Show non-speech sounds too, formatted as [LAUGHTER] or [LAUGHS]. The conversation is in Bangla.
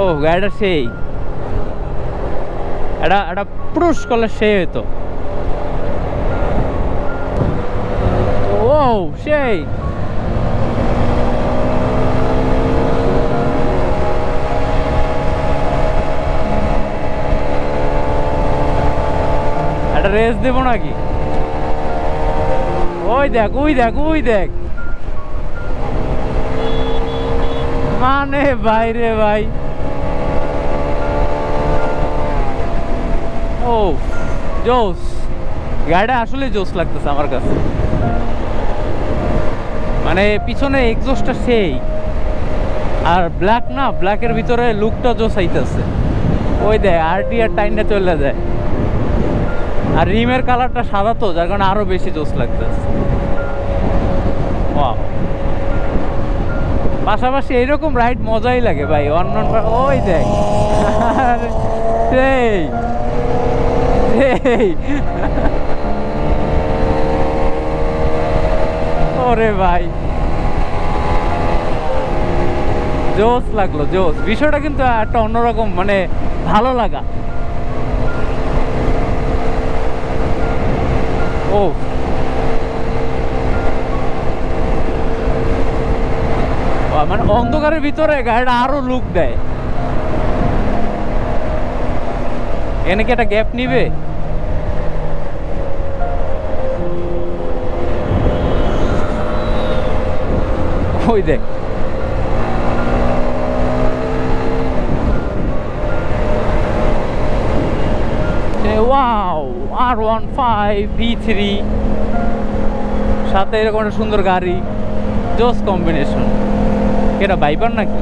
ও, গাড়িটা সেই। এটা এটা পুরুষ করলে সেই হতো ও, সেই। একটা রেস দেবো নাকি? ওই দেখ ওই দেখ ওই দেখ। মানে বাইরে ভাই ও জোস। গাড়িটা আসলে জোস লাগতেছে আমার কাছে। মানে পিছনে এক্সস্টটা সেই। আর ব্ল্যাক না ব্ল্যাকের ভিতরে লুকটা জোস আইতেছে। ওই দেখ আরটি আর টাইনটা চলে যায়। আর রিমের কালারটা সাদা তো, যার কারণে আরও বেশি জোস লাগতেছে. পাশাপাশি এইরকম রাইড মজাই লাগে ভাই অন্য ওই দেখ। [LAUGHS] সেই। ওরে ভাই। জোস লাগল জোস বিষয়টা কিন্তু একটা অন্যরকম মানে ভালো লাগা। ও। মানে অন্ধকারের ভিতরে গাড়িটা আরও লুক দেয়। এনে কি একটা গ্যাপ নিবে? ওই দেখ। ওয়াও আর ওয়ান ফাইভ থ্রি সাথে এরকম একটা সুন্দর গাড়ি, জোস কম্বিনেশন। এটা বাইপার নাকি?